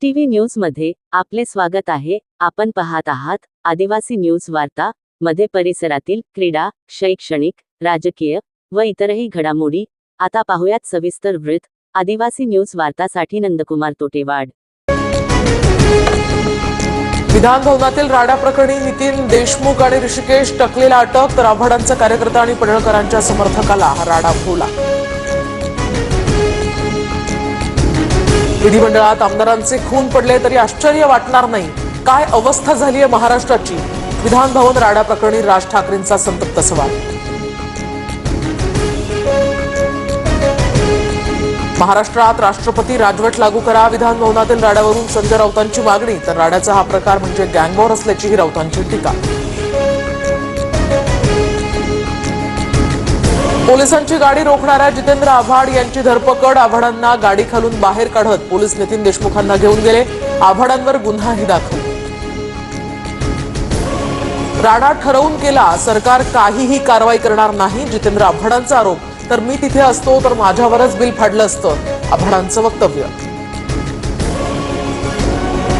TV न्यूजमध्ये आपले स्वागत आहे. आपण पाहत आहात आदिवासी न्यूज वार्ता मध्ये परिसरातील क्रीडा शैक्षणिक राजकीय व इतरही घडामोडी. आता पाहुयात सविस्तर वृत्त. आदिवासी न्यूज वार्तासाठी नंदकुमार तोटेवाड. विधान भवनातील राडा प्रकरणी नितीन देशमुख आणि ऋषिकेश टकलेला अटक तर आव्हाडांचा कार्यकर्ता आणि पडळकरांच्या समर्थकाला राडा फुला. विधिमंडळात आमदारांचे खून पडले तरी आश्चर्य वाटणार नाही. काय अवस्था झाली आहे महाराष्ट्राची? विधान भवन राडा प्रकरणी राज ठाकरेंचा संतप्त सवाल. महाराष्ट्रात राष्ट्रपती राजवट लागू करा विधानभवनातील राड्यावरून संजय राऊतांची मागणी. तर राड्याचा हा प्रकार म्हणजे गँगवॉर असल्याचीही राऊतांची टीका. पोलिसांची गाडी रोखणाऱ्या जितेंद्र आव्हाड यांची धरपकड. आव्हाडांना गाडी खालून बाहेर काढत पोलीस नितीन देशमुखांना घेऊन गेले. आव्हाडांवर गुन्हाही दाखल. राडा ठरवून केला सरकार काहीही कारवाई करणार नाही जितेंद्र आव्हाडांचा आरोप. तर मी तिथे असतो तर माझ्यावरच बिल फाडलं असतं आव्हाडांचं वक्तव्य.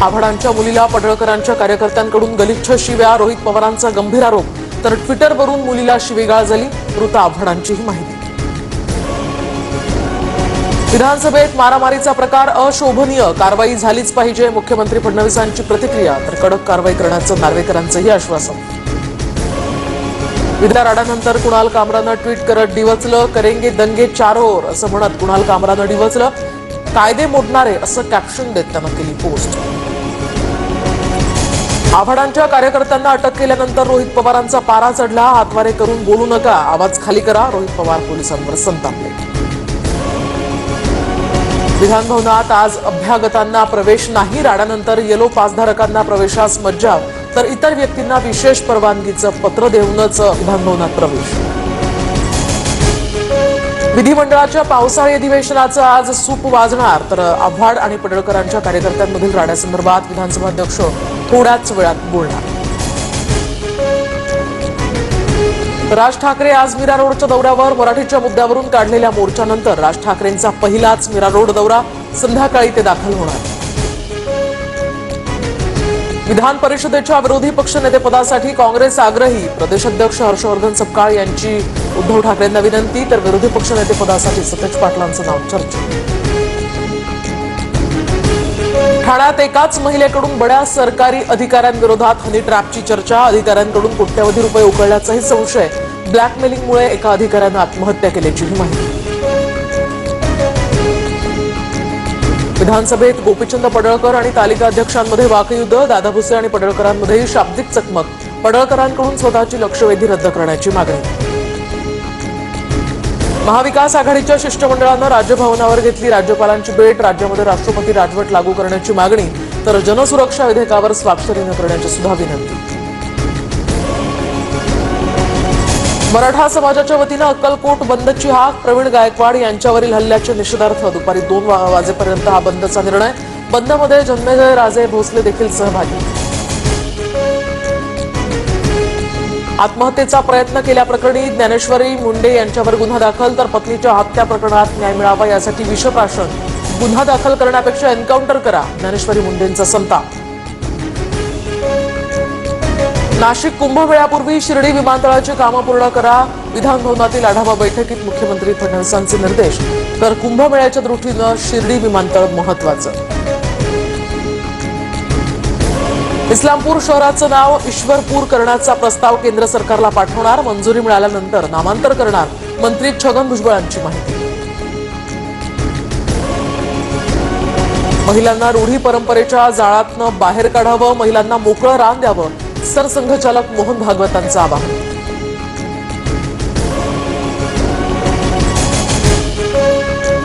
आव्हाडांच्या मुलीला पडळकरांच्या कार्यकर्त्यांकडून गलिच्छ शिव्या रोहित पवारांचा गंभीर आरोप. तर ट्विटरवरून मुलीला शिवेगाळ झाली. मृत आव्हाडांचीही माहिती. विधानसभेत मारामारीचा प्रकार अशोभनीय. कारवाई झालीच पाहिजे. मुख्यमंत्री फडणवीसांची प्रतिक्रिया तर कडक कारवाई करण्याचं नार्वेकरांचंही आश्वासन. विद्याराडानंतर कुणाल कामरानं ट्विट करत डिवचलं करेंगे दंगे चारोर असं म्हणत कुणाल कामरानं डिवचलं. कायदे मोडणारे असं कॅप्शन देत त्यानं केली पोस्ट आव्हाडांच्या कार्यकर्त्यांना अटक केल्यानंतर रोहित पवारांचा पारा चढला. हातवारे करून बोलू नका. आवाज खाली करा. रोहित पवार पोलिसांवर संतापले विधानभवनात आज अभ्यागतांना प्रवेश नाही. राड्यानंतर येलो पासधारकांना प्रवेशास मज्जाव तर इतर व्यक्तींना विशेष परवानगीचं पत्र देऊनच विधानभवनात प्रवेश. विधिमंडळाच्या पावसाळी अधिवेशनाचं आज सूप वाजणार. तर आव्हाड आणि पडळकरांच्या कार्यकर्त्यांमधील राड्यासंदर्भात विधानसभा अध्यक्ष थोड्याच वेळात बोलणार. राज ठाकरे आज मीरा रोडच्या दौऱ्यावर मराठीच्या मुद्द्यावरून काढलेल्या मोर्चानंतर राज ठाकरेंचा पहिलाच मीरा रोड दौरा संध्याकाळी ते दाखल होणार. विधान परिषदेच्या विरोधी पक्षनेतेपदासाठी काँग्रेस आग्रही. प्रदेशाध्यक्ष हर्षवर्धन सपकाळ यांची उद्धव ठाकरेंना विनंती तर विरोधी पक्षनेतेपदासाठी सतेज पाटलांचं नाव चर्चेत ठाण्यात एकाच महिलेकडून बड्या सरकारी अधिकाऱ्यांविरोधात हनी ट्रॅपची चर्चा. अधिकाऱ्यांकडून कोट्यवधी रुपये उकळल्याचाही संशय. ब्लॅकमेलिंगमुळे एका अधिकाऱ्यानं आत्महत्या केल्याचीही माहिती. विधानसभेत गोपीचंद पडळकर आणि तालिका अध्यक्षांमध्ये वाकयुद्ध दादा भुसे आणि पडळकरांमध्येही शाब्दिक चकमक. पडळकरांकडून स्वतःची लक्षवेधी रद्द करण्याची मागणी. महाविकास आघाडीच्या शिष्टमंडळानं राजभवनावर घेतली राज्यपालांची भेट राज्यामध्ये राष्ट्रपती राजवट लागू करण्याची मागणी तर जनसुरक्षा विधेयकावर स्वाक्षरी न करण्याची सुद्धा विनंती. मराठा समाजाच्या वतीनं अक्कलकोट बंदची हाक प्रवीण गायकवाड यांच्यावरील हल्ल्याच्या निषेधार्थ दुपारी दोन वाजेपर्यंत हा बंदचा निर्णय. बंदमध्ये जन्मेजय राजे भोसले देखील सहभागी. आत्महत्येचा प्रयत्न केल्याप्रकरणी ज्ञानेश्वरी मुंडे यांच्यावर गुन्हा दाखल तर पत्नीच्या हत्या प्रकरणात न्याय मिळावा यासाठी विषप्राशन. गुन्हा दाखल करण्यापेक्षा एन्काउंटर करा ज्ञानेश्वरी मुंडेंचा संताप. नाशिक कुंभमेळ्यापूर्वी शिर्डी विमानतळाची कामं पूर्ण करा विधानभवनातील आढावा बैठकीत मुख्यमंत्री फडणवीसांचे निर्देश. तर कुंभमेळ्याच्या दृष्टीनं शिर्डी विमानतळ महत्वाचं इस्लामपूर शहराचं नाव ईश्वरपूर करण्याचा प्रस्ताव केंद्र सरकारला पाठवणार. मंजुरी मिळाल्यानंतर नामांतर करणार मंत्री छगन भुजबळांची माहिती. महिलांना रूढी परंपरेच्या जाळातनं बाहेर काढावं महिलांना मोकळं रान द्यावं सरसंघचालक मोहन भागवतांचं आवाहन.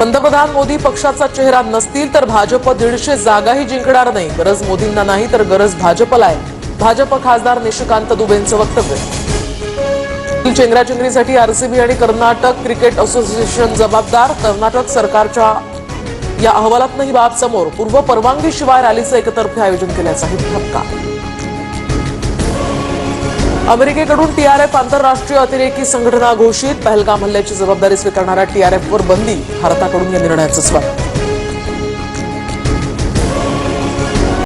पंतप्रधान मोदी पक्षाचा चेहरा नसतील तर भाजप दीडशे जागाही जिंकणार नाही. गरज मोदींना नाही तर गरज भाजपला आहे. भाजप खासदार निशिकांत दुबेंचं वक्तव्य. चेंगराचेंगरीसाठी आरसीबी आणि कर्नाटक क्रिकेट असोसिएशन जबाबदार. कर्नाटक सरकारच्या या अहवालातनं ही बाब समोर. पूर्व परवानगीशिवाय रॅलीचं एकतर्फी आयोजन केल्याचाही ठपका. अमेरिकेकडून टीआरएफ आंतरराष्ट्रीय अतिरेकी संघटना घोषित पहलगाम हल्ल्याची जबाबदारी स्वीकारणाऱ्या टीआरएफवर बंदी भारताकडून या निर्णयाचं स्वागत.